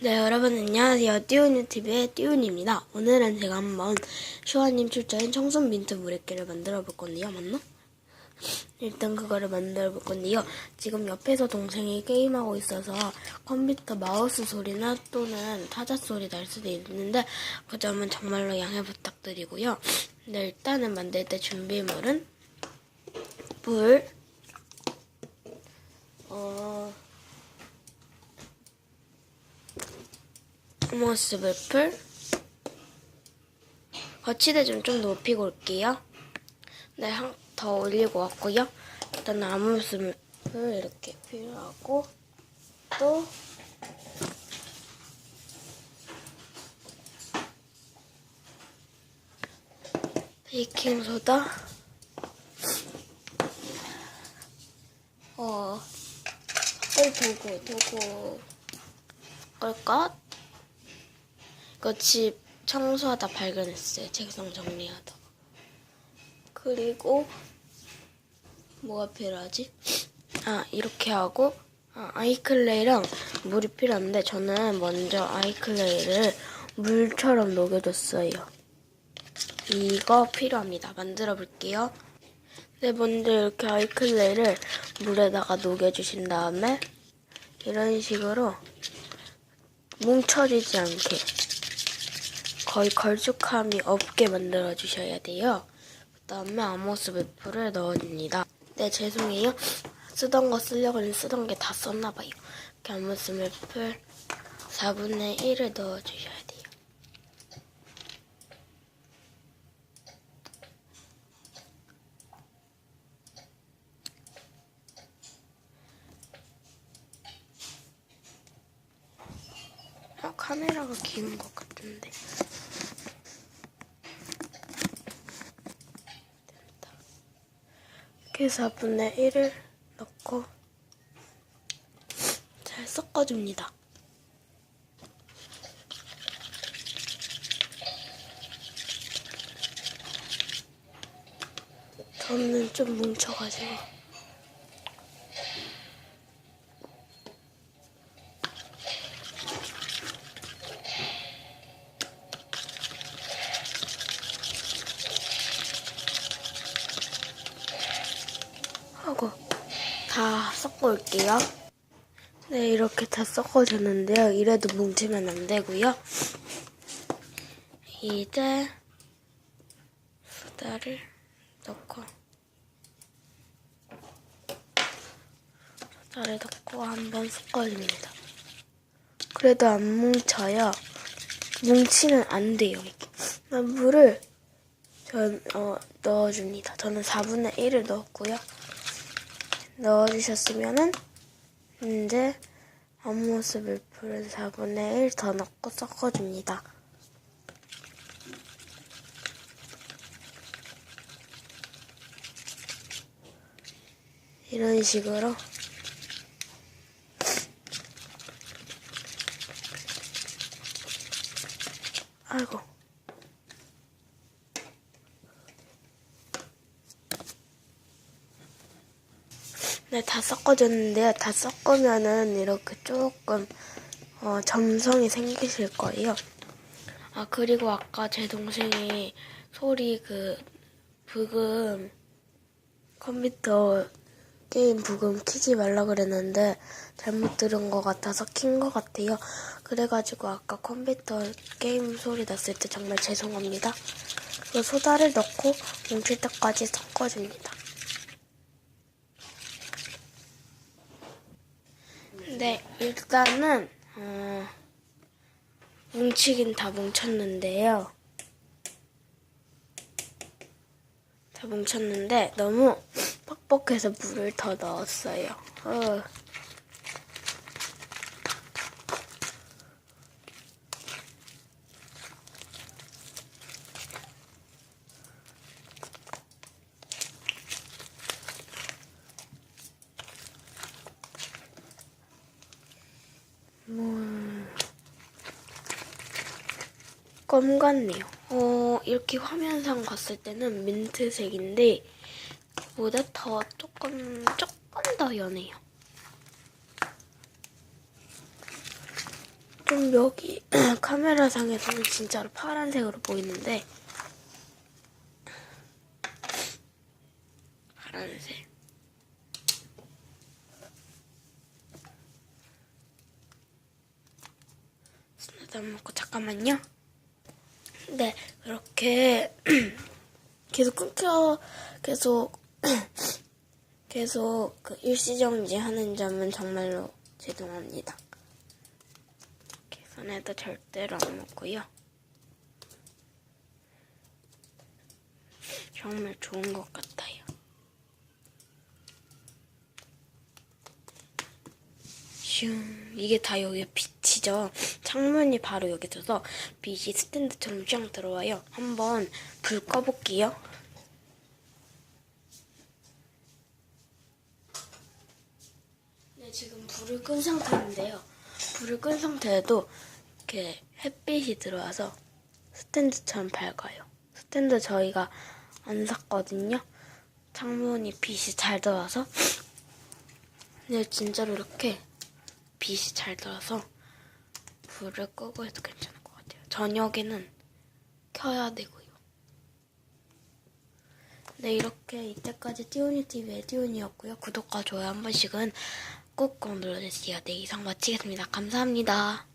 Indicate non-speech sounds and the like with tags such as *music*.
네, 여러분 안녕하세요. 띠우뉴TV의 띠우입니다 오늘은 제가 한번 슈아님 출자인 청순 민트 물액기를 만들어 볼 건데요. 맞나? 일단 그거를 만들어 볼 건데요. 지금 옆에서 동생이 게임하고 있어서 컴퓨터 마우스 소리나 또는 타자 소리 날 수도 있는데 그 점은 정말로 양해 부탁드리고요. 네, 일단은 만들 때 준비물은 물, 어, 모습을 풀 거치대 좀 좀 높이고 올게요. 네, 한, 더 올리고 왔고요. 일단 나무숲을 이렇게 필요하고 또 베이킹 소다 어 섞을 도구 도구 걸것 이거 집 청소하다 발견했어요. 책상 정리하다. 그리고 뭐가 필요하지? 아 이렇게 하고 아, 아이클레이랑 물이 필요한데 저는 먼저 아이클레이를 물처럼 녹여줬어요. 이거 필요합니다. 만들어 볼게요. 네, 먼저 이렇게 아이클레이를 물에다가 녹여주신 다음에 이런 식으로 뭉쳐지지 않게 거의 걸쭉함이 없게 만들어 주셔야 돼요. 그 다음에 아모스 베프를 넣어줍니다. 네, 죄송해요. 쓰던 거 쓰려고 쓰던 게 다 썼나 봐요. 이렇게 아모스 베프 4분의 1을 넣어 주셔야 돼요. 아, 카메라가 기운 것 같은데. 됐다. 이렇게 4분의 1을 넣고 잘 섞어줍니다. 저는 좀 뭉쳐가지고. 하고 다 섞어 올게요. 네, 이렇게 다 섞어줬는데요. 이래도 뭉치면 안 되고요. 이제 소다를 넣고 소다를 넣고 한번 섞어줍니다. 그래도 안 뭉쳐요. 뭉치면 안 돼요. 이게. 물을 전 어, 넣어줍니다. 저는 4분의 1을 넣었고요. 넣어주셨으면은 이제 앞모습 물풀을 4분의 1 더 넣고 섞어줍니다. 이런 식으로 아이고 네, 다 섞어줬는데요. 다 섞으면은 이렇게 조금 어, 점성이 생기실 거예요. 아 그리고 아까 제 동생이 소리 그 부금 컴퓨터 게임 부금 키지 말라 그랬는데 잘못 들은 것 같아서 킨 것 같아요. 그래가지고 아까 컴퓨터 게임 소리 났을 때 정말 죄송합니다. 그 소다를 넣고 뭉칠 때까지 섞어줍니다. 네, 일단은 어, 뭉치긴 다 뭉쳤는데요. 다 뭉쳤는데 너무 뻑뻑해서 물을 더 넣었어요. 어. 껌 같네요. 어, 이렇게 화면상 봤을 때는 민트색인데, 보다 더 조금, 조금 더 연해요. 좀 여기 *clears throat* 카메라 상에서는 진짜로 파란색으로 보이는데 파란색 안 먹고 잠깐만요. 네 그렇게 *clears throat* 계속 끊겨 계속 *clears throat* 계속 그 일시정지 하는 점은 정말로 죄송합니다. 계산에도 절대로 안 먹고요. 정말 좋은 것 같아요. 슝 이게 다 여기 빛이죠. 창문이 바로 여기 있어서 빛이 스탠드처럼 쫙 들어와요. 한번 불 꺼볼게요. 네, 지금 불을 끈 상태인데요. 불을 끈 상태에도 이렇게 햇빛이 들어와서 스탠드처럼 밝아요. 스탠드 저희가 안 샀거든요. 창문이 빛이 잘 들어와서. 네, 진짜로 이렇게 빛이 잘 들어서 불을 끄고 해도 괜찮을 것 같아요. 저녁에는 켜야 되고요. 네, 이렇게 이때까지 띠오니TV의 띠오니였고요. 구독과 좋아요 한 번씩은 꾹꾹 눌러주세요. 네, 이상 마치겠습니다. 감사합니다.